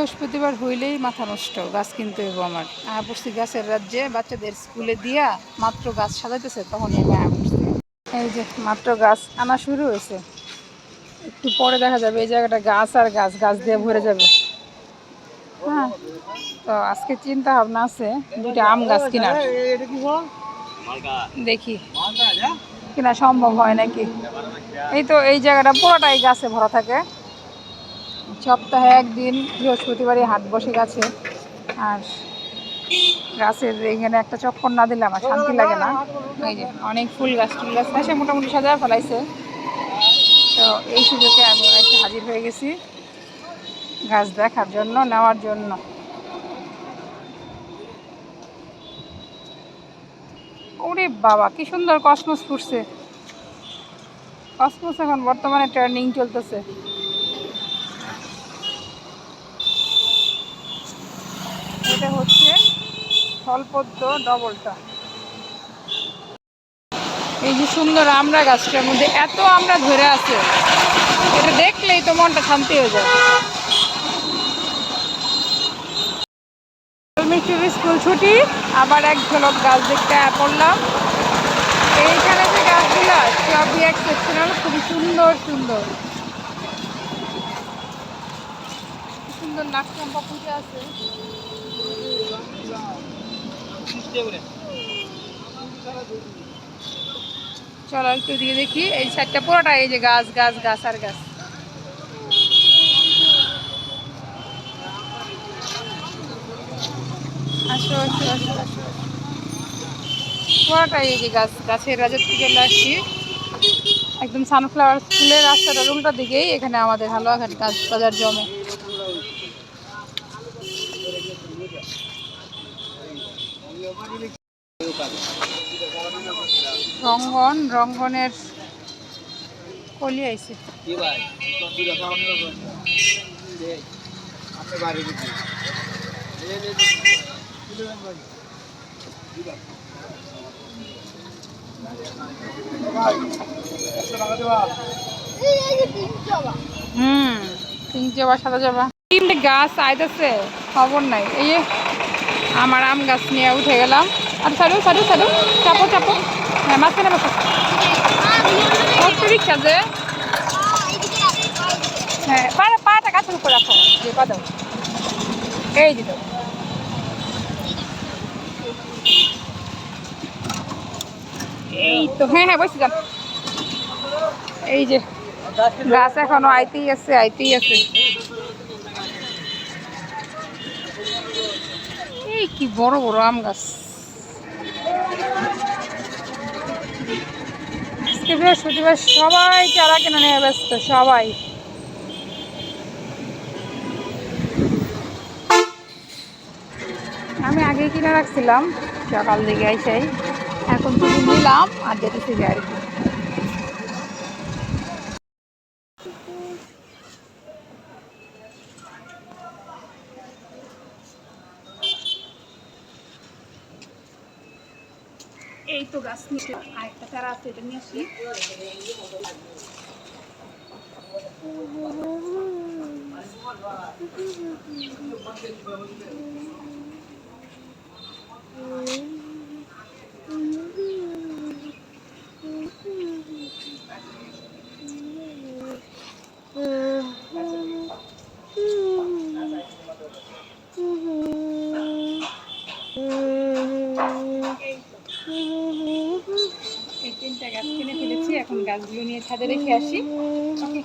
বৃহস্পতিবার হইলেই মাথা নষ্ট, গাছ কিনতে হইব আমার। আয়া পড়ছি গাছের রাজ্যে, বাচ্চাদের স্কুলে দিয়া মাত্র গাছ সাজাইতেছে তখন আমি আয়া পড়ছি। এই যে মাত্র গাছ আনা শুরু হয়েছে। একটু পরে দেখা যাবে এই জায়গাটা গাছ আর গাছ গাছ দিয়ে ভরে যাবে। হ্যাঁ তো আজকে চিন্তা ভাবনা আছে, দুইটা আম গাছ কেনার। দেখি। কিনা সম্ভব হয় নাকি? এই তো এই জায়গাটা পুরোটাই গাছে ভরা থাকে। সপ্তাহে একদিন বৃহস্পতিবারই হাট বসে গাছে। আর গাছের এখানে একটা চক্কর না দিলে আমার শান্তি লাগে না। এই যে অনেক ফুল গাছ টুল গাছ আছে মোটামুটি সাজা ফেলাইছে। তো এই সুযোগে আমি একটু হাজির হয়ে গেছি গাছ দেখার জন্য, নেওয়ার জন্য। ওরে বাবা, কি সুন্দর কসমস ফুটছে। কসমস এখন বর্তমানে ট্রেন্ডিং চলতেছে এটা হচ্ছে ফলপদ্ম ডবলটা। এই যে সুন্দর আমরা গাছটার মধ্যে এত আমরা ধরে আছে। এটা দেখলেই তো মনটা শান্তি হয়ে যায়। স্কুল ছুটি, আবার এক ঝলক গাছ দেখতে পড়লাম। এইখানে যে গাছগুলো, সবই এক্সেপশনাল খুবই সুন্দর সুন্দর। সুন্দর নাকচম্পা পুজো আছে। চলো একটু দিয়ে দেখি। এই সাইডটা পুরোটা, এই যে গাছ গাছ গাছ আর গাছ। আসো আসো আসো আসো। পুরোটাই এই যে গাছ, গাছের রাজত্ব চলে আসছি। একদম সানফ্লাওয়ার ফুলের রাস্তাটা উল্টা দিকেই, এখানে আমাদের হালুয়াঘাট গাছ বাজার জমে। রঙ্গন রঙ্গনের কলি আইছে। হুম পিঙ্ক জবা সাদা জবা। গাছ আইতেছে খবর নাই। এই আমার আম গাছ নিয়ে উঠে গেলাম। আর সারু সারু সারু। চাপো চাপো। হ্যাঁ মাঝখানে রিক্সা যে হ্যাঁ পা পা দাও এই এই তো হ্যাঁ হ্যাঁ বসে যান। এই যে, গাছ এখনও আইতেই আছে আইতেই আছে। এই কি বড় বড় আম গাছ। আজকে বৃহস্পতিবার সবাই চারা কেনা নিয়ে ব্যস্ত, সবাই। আমি আগে কিনে রাখছিলাম, সকাল দিকে আইসাই এখন তুমি নিলাম, আর যেতেছি আর কি এই তো গাছ নিচে আরেকটা চারা আছে এটা নিয়ে আসি। এই এনে ফেলেছি এখন গাছগুলো নিয়ে ছাদে রেখে আসি। ওকে।